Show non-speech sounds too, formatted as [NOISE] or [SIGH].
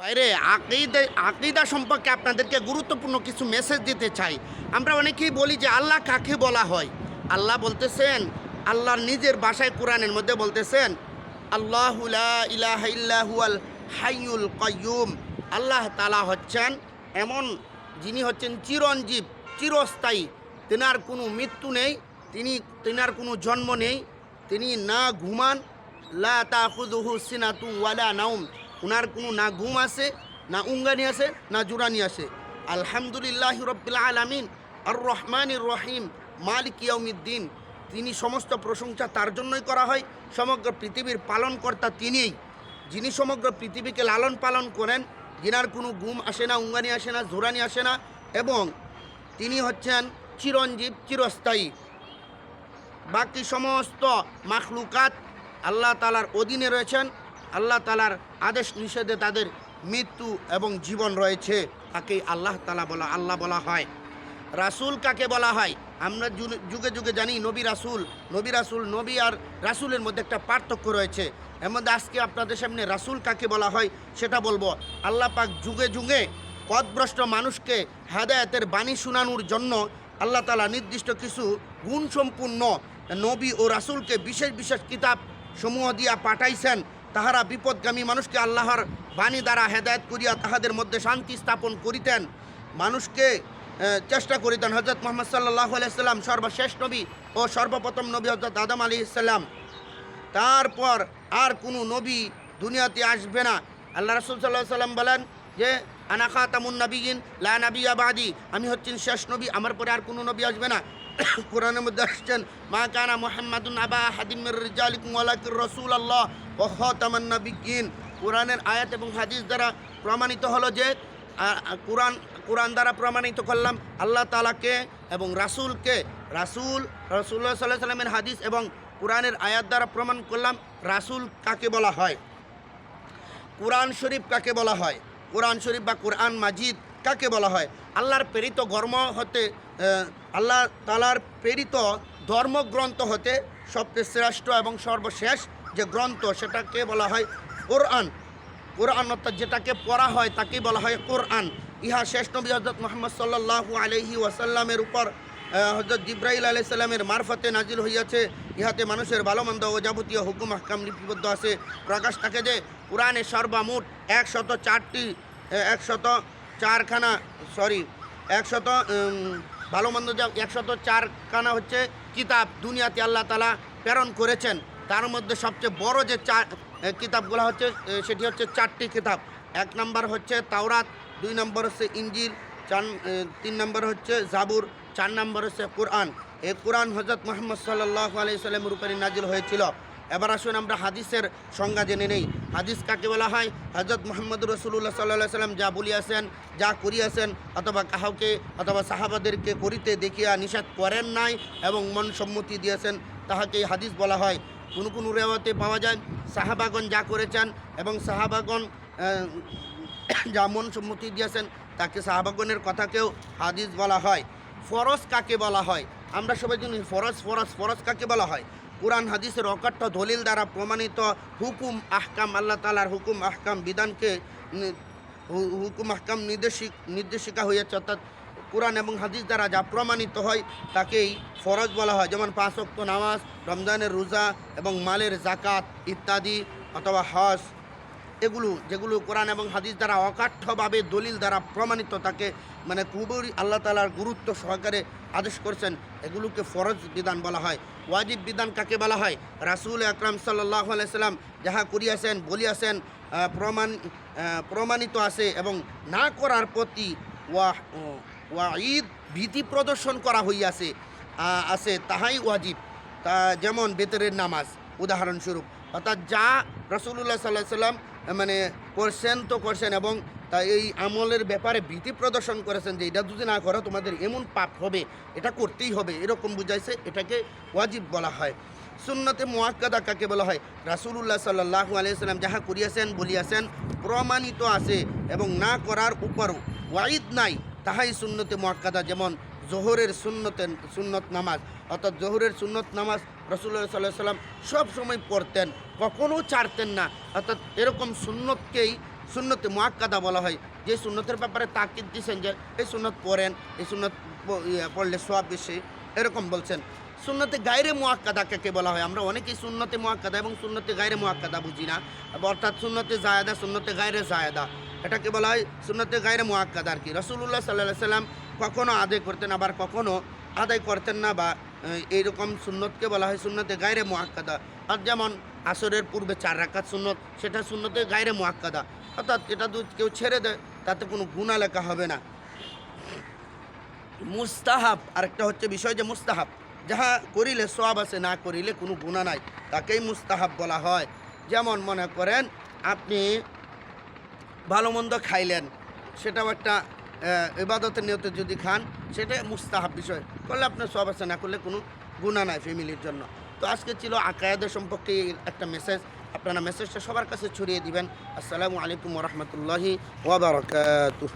বাইরে আকিদা আকিদা সম্পর্কে আপনাদেরকে গুরুত্বপূর্ণ কিছু মেসেজ দিতে চাই। আমরা অনেকেই বলি যে, আল্লাহ কাকে বলা হয়? আল্লাহ বলতেছেন আল্লাহর নিজের বাসায় কোরআনের মধ্যে বলতেছেন, আল্লাহ ইলাহা ইল্লাহুয়াল হাইয়ুল কয়ুম আল্লাহ তালা হচ্ছেন এমন যিনি হচ্ছেন চিরঞ্জীব, চিরস্থায়ী। তেনার কোনো মৃত্যু নেই, তিনি, তেনার কোনো জন্ম নেই, তিনি না ঘুমান, লা তা তাখুদুহু সিনাতু ওয়ালা নাউম উনার কোনো না ঘুম আছে না উঙ্গানি আছে না জুরানি আছে আলহামদুলিল্লাহ রব্বিল আলামিন আর রহমান রহিম, মালিক ইয়াউমিদ্দিন। তিনি সমস্ত প্রশংসা তার জন্যই করা হয়, সমগ্র পৃথিবীর পালনকর্তা তিনিই। যিনি সমগ্র পৃথিবীকে লালন পালন করেন যিনার কোনো ঘুম আসে না, উঙ্গানি আসে না, জোরানি আসে না এবং তিনি হচ্ছেন চিরঞ্জীব, চিরস্থায়ী। বাকি সমস্ত মাখলুকাত আল্লাহ তালার অধীনে রয়েছেন। আল্লাহ তালার আদেশ নিষেধে তাদের মৃত্যু এবং জীবন রয়েছে তাকেই আল্লাহ তালা বলা, আল্লাহ বলা হয়। রাসূল কাকে বলা হয়? আমরা যুগে যুগে জানি নবী রাসূল। নবী রাসুল, নবী আর রাসূলের মধ্যে একটা পার্থক্য রয়েছে। এর মধ্যে আজকে আপনাদের সামনে রাসূল কাকে বলা হয় সেটা বলব। আল্লাহ পাক যুগে যুগে পথভ্রষ্ট মানুষকে হেদায়েতের বাণী শোনানোর জন্য আল্লাহ তালা নির্দিষ্ট কিছু গুণসম্পূর্ণ নবী ও রাসূলকে বিশেষ বিশেষ কিতাব সমূহ দিয়া পাঠাইছেন। তাহারা বিপদগামী মানুষকে আল্লাহর বাণী দ্বারা হেদায়েত করিয়া তাহাদের মধ্যে শান্তি স্থাপন করিতেন, মানুষকে চেষ্টা করিতেন। হজরত মোহাম্মদ সাল্লাহ আলাইসাল্লাম সর্বশেষ নবী ও সর্বপ্রথম নবী হজরত আদম আলী ইসাল্লাম তারপর আর কোনো নবী দুনিয়াতে আসবে না। আল্লাহ রসুল সাল্লাহ সাল্লাম বলেন যে আনাখা তামুন নবীন লা নবী আবাদি আমি হচ্ছেন শেষ নবী, আমার পরে আর কোনো নবী আসবে না। [COUGHS] কোরআনের মধ্যে আসছেন, মা কানা মোহাম্মদুন আবা হাদিমের রিজালিকুম ওয়ালাকির রসুল আল্লাহ ও খতামান নবীন কোরআনের আয়াত এবং হাদিস দ্বারা প্রমাণিত হলো যে কোরআন কোরআন দ্বারা প্রমাণিত করলাম, আল্লাহ তালাকে এবং রাসূলকে, রাসূল রসুল্লাহ সাল্লাহ সাল্লামের হাদিস এবং কোরআনের আয়াত দ্বারা প্রমাণ করলাম, রাসূল কাকে বলা হয়? কোরআন শরীফ কাকে বলা হয়? কোরআন শরীফ বা কোরআন মাজিদ কাকে বলা হয়। আল্লাহর প্রেরিত ধর্ম হতে আল্লাহ তালার প্রেরিত ধর্মগ্রন্থ হতে সবচেয়ে শ্রেষ্ঠ এবং সর্বশেষ যে গ্রন্থ সেটাকে বলা হয় কোরআন। কোরআন অর্থাৎ যেটাকে পড়া হয় তাকেই বলা হয় কোরআন। ইহা শেষ নবী হজরত মোহাম্মদ সাল্লাহ আলহি ওয়াসাল্লামের উপর হজরত জিব্রাইল আলাই সাল্লামের মারফতে নাজিল হইয়াছে। ইহাতে মানুষের ভালো মন্দ ও যাবতীয় হুকুম হাকাম লিপিবদ্ধ আছে। প্রকাশ থাকে যে, কোরআনে সর্বমোট একশত চারটি একশত চারখানা সরি একশত ভালো মন্দ যা একশত চারখানা হচ্ছে কিতাব দুনিয়াতে আল্লাহ তালা প্রেরণ করেছেন। তার মধ্যে সবচেয়ে বড় যে এ, কিতাবগুলো হচ্ছে সেটি হচ্ছে চারটি কিতাব। এক নম্বর হচ্ছে তাওরাত দুই নম্বর হচ্ছে ইঞ্জিল চার তিন নম্বর হচ্ছে জাবুর চার নম্বর হচ্ছে কোরআন। এই কোরআন হজরত মোহাম্মদ সাল্লাহ আলি সাল্লামের উপরে নাজিল হয়েছিল। এবার আসুন আমরা হাদিসের সংজ্ঞা জেনে নেই। হাদিস কাকে বলা হয়? হজরত মোহাম্মদ রসুল্লাহ সাল্লাহ সাল্লাম যা বলিয়াছেন যা করিয়াছেন অথবা কাহাকে অথবা সাহাবাদেরকে করিতে দেখিয়া নিষেধ করেন নাই এবং মন সম্মতি দিয়েছেন তাহাকেই হাদিস বলা হয়। কোনো কোনো রেওয়াতে পাওয়া যায় সাহাবাগন যা করেছেন এবং সাহাবাগন আহ, যা মন সম্মতি দিয়েছেন তাকে সাহাবাগনের কথাকেও হাদিস বলা হয়। ফরজ কাকে বলা হয়? আমরা সবাই জানি ফরজ ফরজ ফরজ কাকে বলা হয়? কোরআন হাদিসের অকাট্য দলিল দ্বারা প্রমাণিত হুকুম, আহকাম, আল্লাহ তালার হুকুম, আহকাম বিধানকে হুকুম, আহকাম নির্দেশিক, নির্দেশিকা হয়েছে অর্থাৎ কোরআন এবং হাদিস দ্বারা যা প্রমাণিত হয়, তাকেই ফরজ বলা হয়। যেমন পাঁচ অক্ত নামাজ, রমজানের রোজা এবং মালের জাকাত ইত্যাদি অথবা হজ। এগুলো, যেগুলো কোরআন এবং হাদিস দ্বারা অকাঠ্যভাবে দলিল দ্বারা প্রমাণিত, তাকে মানে খুবই আল্লাহ তালার গুরুত্ব সহকারে আদেশ করছেন, এগুলোকে ফরজ বিধান বলা হয়। ওয়াজিব বিধান কাকে বলা হয়? রাসুল আকরাম সাল্লাহ আলাইসাল্লাম যাহা করিয়াছেন, বলিয়াছেন প্রমাণ প্রমাণিত আছে এবং না করার প্রতি ওয়া ওয়াঈদ ভীতি প্রদর্শন করা হইয়াছে আছে, তাহাই ওয়াজিব। তা যেমন বেতরের নামাজ, উদাহরণস্বরূপ, অর্থাৎ যা রসুল্লাহ সাল্লাহ সাল্লাম মানে করছেন তো করছেন এবং তা এই আমলের ব্যাপারে ভীতি প্রদর্শন করেছেন যে এটা যদি না করো, তোমাদের এমন পাপ হবে, এটা করতেই হবে, এরকম বুঝাইছে, এটাকে ওয়াজিব বলা হয়। সুন্নতে মোয়াক্কাদা কাকে বলা হয়? রাসুলুল্লাহ সাল্লাহ আলিয়াল্লাম যাহা করিয়াছেন, বলিয়াছেন, প্রমাণিত আছে এবং না করার উপরও। ওয়াইদ নাই, তাহাই সুন্নতে মোয়াক্কাদা যেমন জোহরের সুন্নতেন, সুন্নত নামাজ। অর্থাৎ জোহরের সুন্নত নামাজ রসুল্লাহ সাল্লাহ সাল্লাম সব সময় পড়তেন কখনও ছাড়তেন না। অর্থাৎ এরকম সুন্নতকেই, সুন্নতে মোয়াক্কাদা বলা হয়। যে সুন্নতের ব্যাপারে তাকিদ দিচ্ছেন যে, এই সুন্নত পড়েন, এই সুন্নত ইয়ে পড়লে সব বেশি, এরকম বলছেন। সুন্নতে গায়রে মোয়াক্কাদা কাকে বলা হয়? আমরা অনেকেই সুন্নতে মোয়াক্কাদা এবং সুন্নতে গায়রে মোয়াক্কাদা বুঝি না। অর্থাৎ সুন্নতে জায়দা, সুন্নতে গায়রে জায়দা। এটাকে বলা হয় সুন্নতে গায়রে মোয়াক্কাদা আর কি। রসুল্লাহ সাল্লাহ সাল্লাম কখনো আদায় করতেন, আবার কখনো আদায় করতেন না বা এইরকম সুন্নতকে বলা হয় সুন্নতে গায়রে মোয়াক্কাদা আর যেমন আসরের পূর্বে চার রাকাত সুন্নত সেটা সুন্নতে গায়রে মোয়াক্কাদা অর্থাৎ এটা যদি কেউ ছেড়ে দেয় তাতে কোনো গুণা লেখা হবে না। মুস্তাহাব আরেকটা হচ্ছে বিষয় যে মুস্তাহাব। যাহা করিলে সব আছে না করিলে কোনো গুণা নাই। তাকেই মুস্তাহাব বলা হয়। যেমন মনে করেন আপনি ভালো মন্দ খাইলেন সেটাও একটা আহ, ইবাদতের নিয়তে যদি খান সেটা মুস্তাহাব বিষয়। করলে আপনার সব আছে, না করলে কোনো গুণা নাই ফ্যামিলির জন্য। তো আজকে ছিল আকায়াদের সম্পর্কে একটা মেসেজ আপনারা মেসেজটা সবার কাছে ছড়িয়ে দিবেন। আসসালামু আলাইকুম রহমতুল্লাহি ওবরাকাতুহ